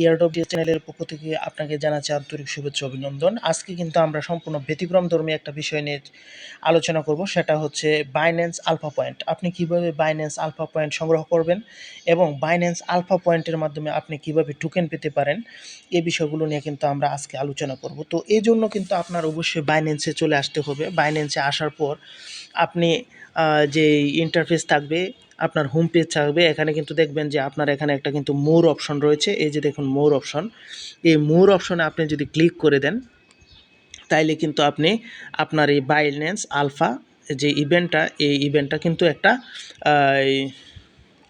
ইয়ারডব চ্যানেলের পক্ষ থেকে আপনাকে জানাচ্ছি আন্তরিক শুভেচ্ছা অভিনন্দন। আজকে কিন্তু আমরা সম্পূর্ণ ব্যতিক্রম ধর্মী একটা বিষয় নিয়ে আলোচনা করব, সেটা হচ্ছে বাইন্যান্স আলফা পয়েন্ট আপনি কীভাবে বাইন্যান্স আলফা পয়েন্ট সংগ্রহ করবেন এবং বাইন্যান্স আলফা পয়েন্টের মাধ্যমে আপনি কীভাবে টোকেন পেতে পারেন এই বিষয়গুলো নিয়ে কিন্তু আমরা আজকে আলোচনা করব। তো এই জন্য কিন্তু আপনার অবশ্যই বাইন্যান্সে চলে আসতে হবে। বাইন্যান্সে আসার পর আপনি যে ইন্টারফেস থাকবে, আপনার হোম পেজ থাকবে, এখানে কিন্তু দেখবেন যে আপনার এখানে একটা কিন্তু মোর অপশন রয়েছে। এই যে দেখুন মোর অপশন এই মোর অপশনে আপনি যদি ক্লিক করে দেন, তাইলে কিন্তু আপনি আপনার এই বাইন্যান্স আলফা যে ইভেন্টটা এই ইভেন্টটা কিন্তু একটা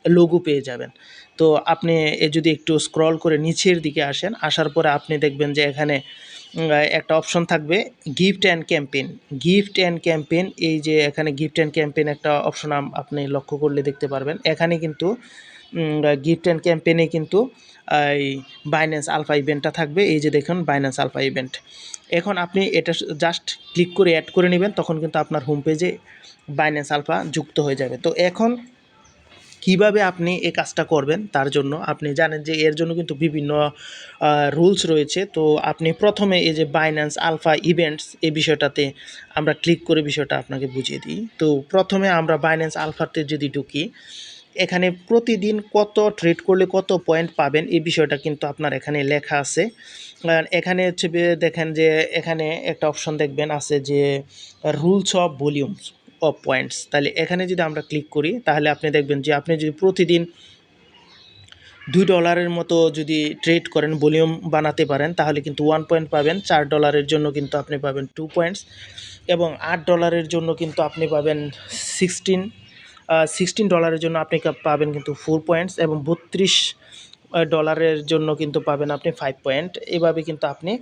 লোগো পেয়ে যাবেন। তো আপনি এ যদি একটু স্ক্রল করে নিচের দিকে আসেন, আসার পরে আপনি দেখবেন যে এখানে একটা অপশন থাকবে gift and campaign gift and campaign এই যে এখানে গিফট অ্যান্ড ক্যাম্পেইন একটা অপশন আপনি লক্ষ্য করলে দেখতে পারবেন। এখানে কিন্তু গিফট অ্যান্ড ক্যাম্পেইনে কিন্তু এই বাইন্যান্স আলফা ইভেন্টটা থাকবে। এই যে দেখুন বাইন্যান্স আলফা ইভেন্ট এখন আপনি এটা জাস্ট ক্লিক করে অ্যাড করে নেবেন, তখন কিন্তু আপনার হোম পেজে বাইন্যান্স আলফা যুক্ত হয়ে যাবে। তো এখন কীভাবে আপনি এই কাজটা করবেন, তার জন্য আপনি জানেন যে এর জন্য কিন্তু বিভিন্ন রুলস রয়েছে। তো আপনি প্রথমে এই যে বাইন্যান্স আলফা ইভেন্টস এই বিষয়টাতে আমরা ক্লিক করে বিষয়টা আপনাকে বুঝিয়ে দিই। তো প্রথমে আমরা বাইন্যান্স আলফাতে যদি ঢুকি, এখানে প্রতিদিন কত ট্রেড করলে কত পয়েন্ট পাবেন এই বিষয়টা কিন্তু আপনার এখানে লেখা আছে। এখানে হচ্ছে দেখেন যে এখানে একটা অপশন দেখবেন আছে যে rules of volumes of points তাহলে এখানে যদি আমরা ক্লিক করি, তাহলে আপনি দেখবেন যে আপনি যদি প্রতিদিন দুই ডলারের মতো যদি ট্রেড করেন ভলিউম বানাতে পারেন, তাহলে কিন্তু ওয়ান পয়েন্ট পাবেন। চার ডলারের জন্য কিন্তু আপনি পাবেন টু পয়েন্টস এবং আট ডলারের জন্য কিন্তু আপনি পাবেন সিক্সটিন সিক্সটিন ডলারের জন্য আপনি পাবেন কিন্তু ফোর পয়েন্টস এবং বত্রিশ ডলারের জন্য কিন্তু পাবেন আপনি ফাইভ পয়েন্ট এভাবে কিন্তু আপনি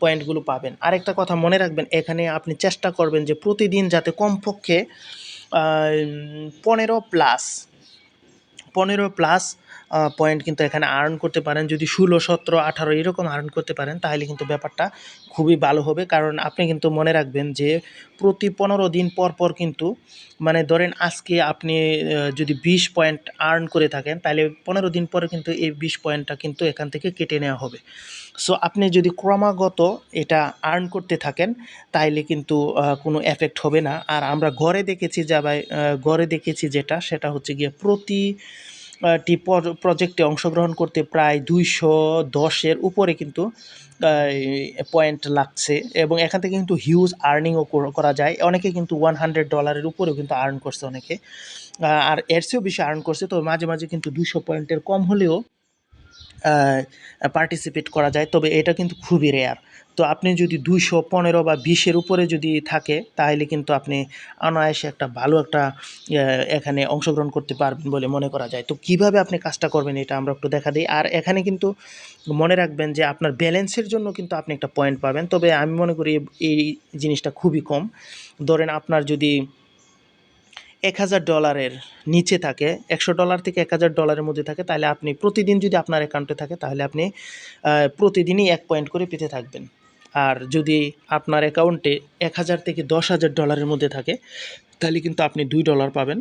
পয়েন্টগুলো পাবেন। আরেকটা কথা মনে রাখবেন, এখানে আপনি চেষ্টা করবেন যে প্রতিদিন যাতে কমপক্ষে পনেরো প্লাস পনেরো প্লাস পয়েন্ট কিন্তু এখানে আর্ন করতে পারেন। যদি ষোলো, সতেরো, আঠারো এরকম আর্ন করতে পারেন, তাহলে কিন্তু ব্যাপারটা খুবই ভালো হবে। কারণ আপনি কিন্তু মনে রাখবেন যে প্রতি পনেরো দিন পর পর কিন্তু মানে ধরেন আজকে আপনি যদি বিশ পয়েন্ট আর্ন করে থাকেন, তাহলে পনেরো দিন পরে কিন্তু এই বিশ পয়েন্টটা কিন্তু এখান থেকে কেটে নেওয়া হবে। সো আপনি যদি ক্রমাগত এটা আর্ন করতে থাকেন, তাইলে কিন্তু কোনো এফেক্ট হবে না। আর আমরা ঘরে দেখেছি যা ঘরে দেখেছি যেটা, সেটা হচ্ছে গিয়ে প্রতি টি প্র- প্রজেক্টে অংশগ্রহণ করতে প্রায় দুইশো দশের উপরে কিন্তু পয়েন্ট লাগছে এবং এখান থেকে কিন্তু হিউজ আর্নিংও করা যায়। অনেকে কিন্তু ওয়ান হান্ড্রেড ডলারের উপরেও কিন্তু আর্ন করছে অনেকে। আর এর চেয়েও বেশি আর্ন করছে, তো মাঝে মাঝে কিন্তু দুশো পয়েন্টের কম হলেও পার্টিসিপেট করা যায়, তবে এটা কিন্তু খুবই রেয়ার তো আপনি যদি দুইশো পনেরো বা বিশের উপরে যদি থাকে, তাহলে কিন্তু আপনি অনায়াসে একটা ভালো একটা এখানে অংশগ্রহণ করতে পারবেন বলে মনে করা যায়। তো কীভাবে আপনি কাজটা করবেন এটা আমরা একটু দেখা দিই। আর এখানে কিন্তু মনে রাখবেন যে আপনার ব্যালেন্সের জন্য কিন্তু আপনি একটা পয়েন্ট পাবেন, তবে আমি মনে করি এই জিনিসটা খুবই কম। ধরেন আপনার যদি এক হাজার ডলারের নিচে থাকে, একশো ডলার থেকে এক হাজার ডলারের মধ্যে থাকে, তাহলে আপনি প্রতিদিন যদি আপনার অ্যাকাউন্টে থাকে, তাহলে আপনি প্রতিদিনই এক পয়েন্ট করে পেতে থাকবেন। আর যদি আপনার অ্যাকাউন্টে এক হাজার থেকে দশ হাজার ডলারের মধ্যে থাকে, তাহলে কিন্তু আপনি দুই ডলার পাবেন।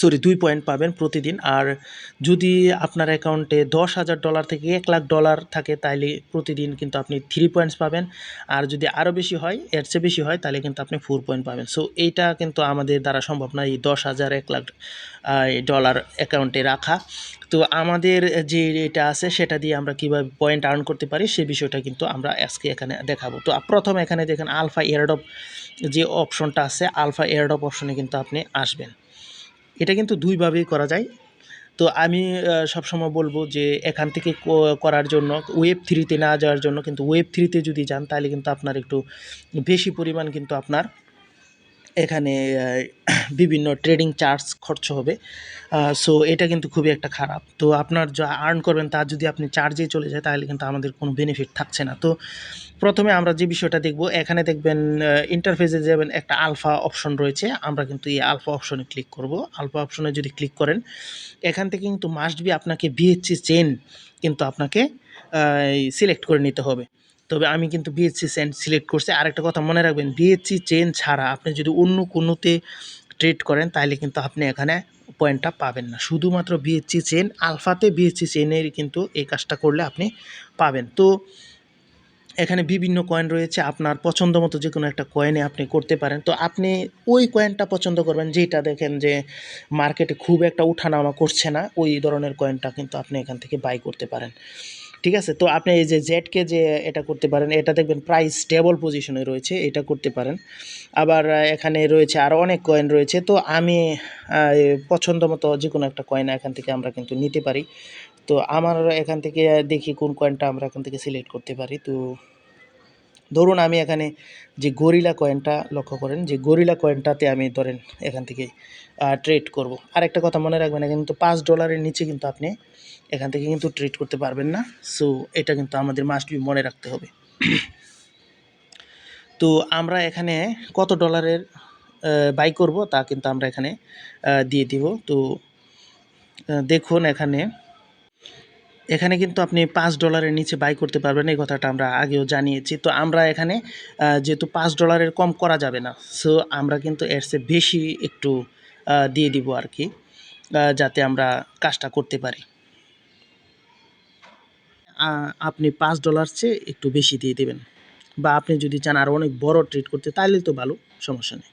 সরি, দুই পয়েন্ট পাবেন প্রতিদিন। আর যদি আপনার অ্যাকাউন্টে দশ হাজার ডলার থেকে এক লাখ ডলার থাকে তাহলে প্রতিদিন কিন্তু আপনি থ্রি পয়েন্টস পাবেন। আর যদি আরও বেশি হয়, এর চেয়ে বেশি হয় তাহলে কিন্তু আপনি ফোর পয়েন্ট পাবেন। সো এইটা কিন্তু আমাদের দ্বারা সম্ভব না, এই দশ হাজার এক লাখ ডলার অ্যাকাউন্টে রাখা। তো আমাদের যে এটা আছে, সেটা দিয়ে আমরা কীভাবে পয়েন্ট আর্ন করতে পারি, সে বিষয়টা কিন্তু আমরা আজকে এখানে দেখাবো। তো প্রথম এখানে দেখেন আলফা এয়ারডপ যে অপশনটা আছে আলফা এয়ারডপ অপশনে কিন্তু আপনি আসবেন। এটা কিন্তু দুইভাবেই করা যায়। তো আমি সবসময় বলব যে এখান থেকে করার জন্য ওয়েব থ্রিতে না যাওয়ার জন্য কিন্তু ওয়েব থ্রিতে যদি যান তাহলে কিন্তু আপনার একটু বেশি পরিমাণ কিন্তু আপনার এখানে বিভিন্ন ট্রেডিং চার্জ খরচ হবে। সো এটা কিন্তু খুবই একটা খারাপ। তো আপনার যা আর্ন করবেন তার যদি আপনি চার্জে চলে যায়, তাহলে কিন্তু আমাদের কোনো বেনিফিট থাকছে না। তো প্রথমে আমরা যে বিষয়টা দেখব, এখানে দেখবেন ইন্টারফেসে যাবেন একটা আলফা অপশন রয়েছে। আমরা কিন্তু এই আলফা অপশনে ক্লিক করব। আলফা অপশনে যদি ক্লিক করেন, এখান থেকে কিন্তু মাস্ট বি আপনাকে বিএসসি চেন কিন্তু আপনাকে সিলেক্ট করে নিতে হবে। তবে আমি কিন্তু বিএসসি সেন্ট সিলেক্ট করছি। আরেকটা কথা মনে রাখবেন বিএসসি চেন ছাড়া আপনি যদি অন্য কোনোতে ট্রেড করেন, তাহলে কিন্তু আপনি এখানে পয়েন্টটা পাবেন না। শুধুমাত্র বিএসসি চেন আলফাতে বিএসসি চেনের কিন্তু এই কাজটা করলে আপনি পাবেন। তো এখানে বিভিন্ন কয়েন রয়েছে, আপনার পছন্দ মতো যে কোনো একটা কয়েনে আপনি করতে পারেন। তো আপনি ওই কয়েনটা পছন্দ করবেন যেটা দেখেন যে মার্কেটে খুব একটা উঠানামা করছে না, ওই ধরনের কয়েনটা কিন্তু আপনি এখান থেকে বাই করতে পারেন। ঠিক আছে? তো আপনি এই যে জেডকে যে এটা করতে পারেন, এটা দেখবেন প্রাইস স্টেবল পজিশনে রয়েছে, এটা করতে পারেন। আবার এখানে রয়েছে আরও অনেক কয়েন রয়েছে, তো আমি পছন্দ মতো যে কোনো একটা কয়েন এখান থেকে আমরা কিন্তু নিতে পারি। তো আমার এখান থেকে দেখি কোন কয়েনটা আমরা এখান থেকে সিলেক্ট করতে পারি, তো ধরুন আমি এখানে যে গরিলা কয়েনটা লক্ষ্য করেন, যে গরিলা কয়েনটাতে আমি ধরেন এখান থেকে ট্রেড করব। আর একটা কথা মনে রাখবেন, এখানে কিন্তু পাঁচ ডলারের নিচে কিন্তু আপনি এখান থেকে কিন্তু ট্রেড করতে পারবেন না। সো এটা কিন্তু আমাদের মাস্ট বি মনে রাখতে হবে। তো আমরা এখানে কত ডলারের বাই করব তা কিন্তু আমরা এখানে দিয়ে দিব। তো দেখুন এখানে এখানে কিন্তু আপনি পাঁচ ডলারের নিচে বাই করতে পারবেন, এই কথাটা আমরা আগেও জানিয়েছি। তো আমরা এখানে যেহেতু পাঁচ ডলারের কম করা যাবে না সো আমরা কিন্তু এর চেয়ে বেশি একটু দিয়ে দিব আর কি যাতে আমরা কাজটা করতে পারি। আপনি পাঁচ ডলার চেয়ে একটু বেশি দিয়ে দেবেন, বা আপনি যদি চান আরও অনেক বড় ট্রিট করতে তাহলে তো ভালো, সমস্যা নেই।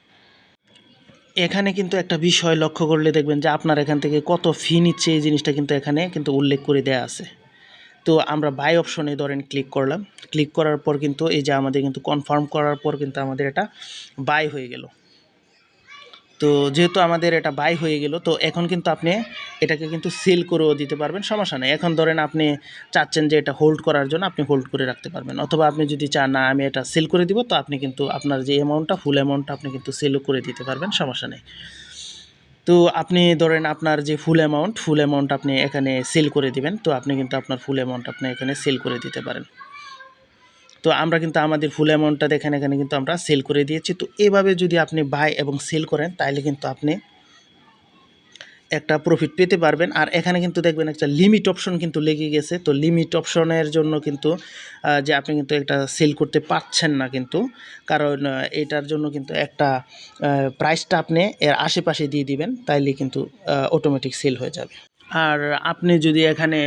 এখানে কিন্তু একটা বিষয় লক্ষ্য করলে দেখবেন যে আপনার এখান থেকে কত ফি নিচ্ছে এই জিনিসটা কিন্তু এখানে কিন্তু উল্লেখ করে দেয়া আছে। তো আমরা বাই অপশনে ধরেন ক্লিক করলাম। ক্লিক করার পর কিন্তু এই যে আমাদের কিন্তু কনফার্ম করার পর কিন্তু আমাদের এটা বাই হয়ে গেল। তো যেহেতু আমাদের এটা বাই হয়ে গেল, তো এখন কিন্তু আপনি এটাকে কিন্তু সেল করেও দিতে পারবেন, সমস্যা নেই। এখন ধরেন আপনি চাচ্ছেন যে এটা হোল্ড করার জন্য আপনি হোল্ড করে রাখতে পারবেন। অথবা আপনি যদি চান, না, আমি এটা সেল করে দিব তো আপনি কিন্তু আপনার যে অ্যামাউন্টটা ফুল অ্যামাউন্টটা আপনি কিন্তু সেলও করে দিতে পারবেন, সমস্যা নেই। তো আপনি ধরেন আপনার যে ফুল অ্যামাউন্ট ফুল অ্যামাউন্ট আপনি এখানে সেল করে দিবেন, তো আপনি কিন্তু আপনার ফুল অ্যামাউন্ট আপনি এখানে সেল করে দিতে পারেন। তো আমরা কিন্তু আমাদের ফুল অ্যামাউন্টটা দেখেন, এখানে কিন্তু আমরা সেল করে দিয়েছি। তো এভাবে যদি আপনি বাই এবং সেল করেন তাহলে কিন্তু আপনি একটা প্রফিট পেতে পারবেন। আর এখানে কিন্তু দেখবেন একটা লিমিট অপশন কিন্তু লেগে গেছে। তো লিমিট অপশনের জন্য কিন্তু যে আপনি কিন্তু একটা সেল করতে পারছেন না কিন্তু, কারণ এটার জন্য কিন্তু একটা প্রাইসটা আপনি এর আশেপাশে দিয়ে দিবেন, তাইলে কিন্তু অটোমেটিক সেল হয়ে যাবে। আর আপনি যদি এখানে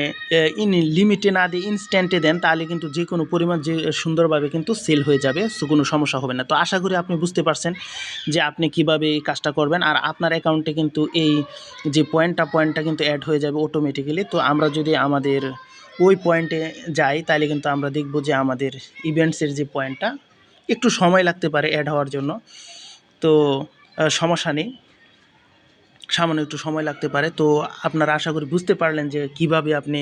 ইন লিমিটে না দিয়ে ইনস্ট্যান্টে দেন, তাহলে কিন্তু যে কোনো পরিমাণ যে সুন্দরভাবে কিন্তু সেল হয়ে যাবে, সো কোনো সমস্যা হবে না। তো আশা করি আপনি বুঝতে পারছেন যে আপনি কীভাবে এই কাজটা করবেন। আর আপনার অ্যাকাউন্টে কিন্তু এই যে পয়েন্টটা পয়েন্টটা কিন্তু অ্যাড হয়ে যাবে অটোমেটিক্যালি তো আমরা যদি আমাদের ওই পয়েন্টে যাই, তাহলে কিন্তু আমরা দেখব যে আমাদের ইভেন্টসের যে পয়েন্টটা একটু সময় লাগতে পারে অ্যাড হওয়ার জন্য। তো সমস্যা নেই। সামান্য একটু সময় লাগতে পারে। তো আপনারা আশা করি বুঝতে পারলেন যে কীভাবে আপনি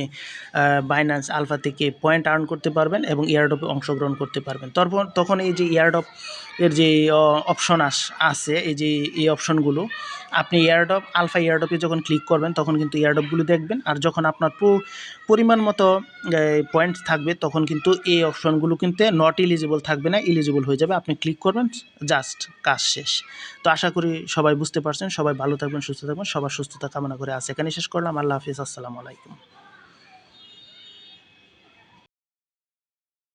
বাইন্যান্স আলফা থেকে পয়েন্ট আর্ন করতে পারবেন এবং এয়ারডপে অংশগ্রহণ করতে পারবেন। তারপর তখন এই যে ইয়ারডপ এর যে অপশন আস, আছে, এই যে, এই অপশনগুলো আপনি এয়ারডপ আলফা এয়ারডপে যখন ক্লিক করবেন, তখন কিন্তু এয়ারডপগুলো দেখবেন। আর যখন আপনার পরিমাণ মতো পয়েন্টস থাকবে, তখন কিন্তু এই অপশনগুলো কিন্তু নট এলিজিবল থাকবে না এলিজিবল হয়ে যাবে। আপনি ক্লিক করবেন জাস্ট কাজ শেষ। তো আশা করি সবাই বুঝতে পারছেন। সবাই ভালো থাকবেন সুস্থ থাকবেন সবার সুস্থতা কামনা করে আজ এখানে শেষ করলাম। আল্লাহ হাফিজ আসসালামু আলাইকুম।